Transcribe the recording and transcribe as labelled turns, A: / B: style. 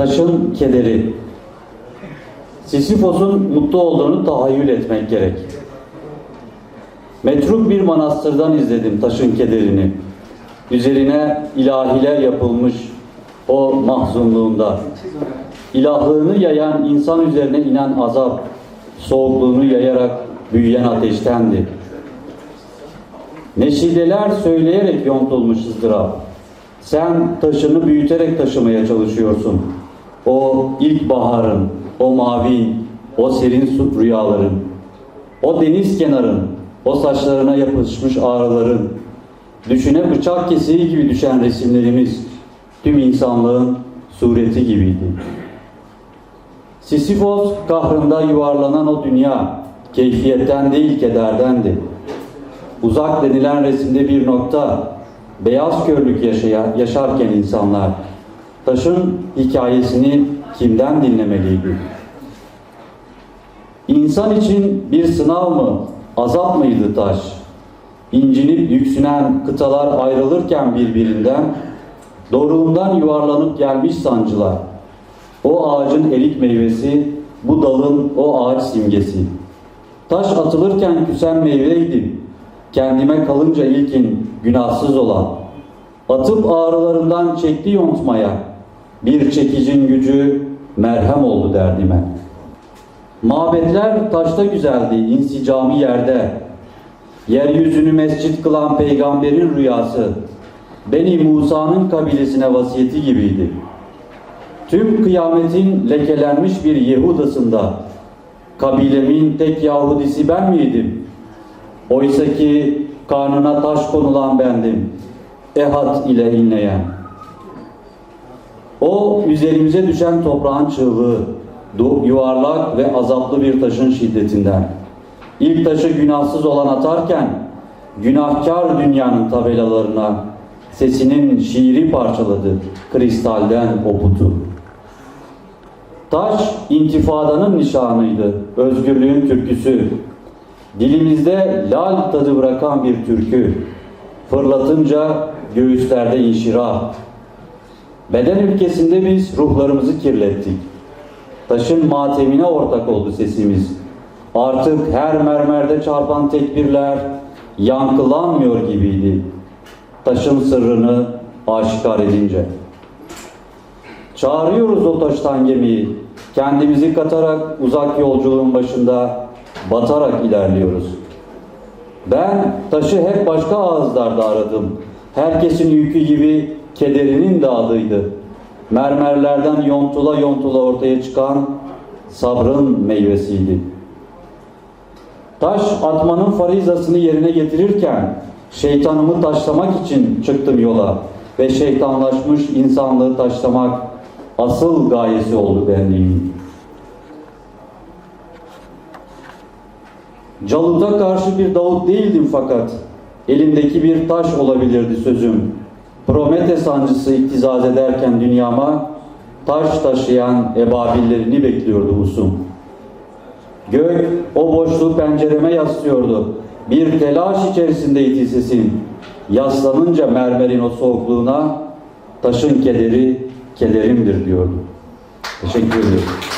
A: Taşın kederi. Sisyphos'un mutlu olduğunu tahayyül etmek gerek. Metruk bir manastırdan izledim taşın kederini. Üzerine ilahiler yapılmış o mahzunluğunda. İlahlığını yayan insan üzerine inen azap, soğukluğunu yayarak büyüyen ateştendi. Neşideler söyleyerek yontulmuş ızdırap. Sen taşını büyüterek taşımaya çalışıyorsun. O ilkbaharın, o mavi, o serin su rüyaların, o deniz kenarın, o saçlarına yapışmış ağrıların, düşüne bıçak kesiği gibi düşen resimlerimiz tüm insanlığın sureti gibiydi. Sisyphos kahrında yuvarlanan o dünya keyfiyetten değil kederdendi. Uzak denilen resimde bir nokta, beyaz körlük yaşaya, yaşarken insanlar taşın hikayesini kimden dinlemeliydi? İnsan için bir sınav mı, azap mıydı taş? İncinip yüksünen kıtalar ayrılırken birbirinden, doruğundan yuvarlanıp gelmiş sancılar. O ağacın erik meyvesi, bu dalın o ağaç simgesi. Taş atılırken küsen meyveydim. Kendime kalınca ilkin günahsız olan. Atıp ağrılarından çekti yontmaya. Bir çekicin gücü merhem oldu derdime. Mabetler taşta güzeldi, insicami yerde. Yeryüzünü mescit kılan peygamberin rüyası. Beni Musa'nın kabilesine vasiyeti gibiydi. Tüm kıyametin lekelenmiş bir Yehudasında kabilemin tek Yahudisi ben miydim? Oysa ki karnına taş konulan bendim. Ehad ile inleyen. O üzerimize düşen toprağın çığlığı, yuvarlak ve azaplı bir taşın şiddetinden. İlk taşı günahsız olan atarken, günahkar dünyanın tabelalarına sesinin şiiri parçaladı kristalden o putu. Taş intifadanın nişanıydı, özgürlüğün türküsü. Dilimizde lal tadı bırakan bir türkü. Fırlatınca göğüslerde inşirah. Beden ülkesinde biz ruhlarımızı kirlettik. Taşın matemine ortak oldu sesimiz. Artık her mermerde çarpan tekbirler yankılanmıyor gibiydi. Taşın sırrını aşikar edince. Çağırıyoruz o taştan gemiyi. Kendimizi katarak uzak yolculuğun başında batarak ilerliyoruz. Ben taşı hep başka ağızlarda aradım. Herkesin yükü gibi kederinin de adıydı. Mermerlerden yontula yontula ortaya çıkan sabrın meyvesiydi. Taş atmanın farizasını yerine getirirken şeytanımı taşlamak için çıktım yola ve şeytanlaşmış insanlığı taşlamak asıl gayesi oldu benliğimin. Calut'a karşı bir Davut değildim fakat elimdeki bir taş olabilirdi sözüm. Promete sancısı iktizaz ederken dünyama taş taşıyan ebabillerini bekliyordu usum. Gök o boşluğu pencereme yaslıyordu. Bir telaş içerisindeydi sesim. Yaslanınca mermerin o soğukluğuna taşın kederi kederimdir diyordu. Teşekkür ediyorum.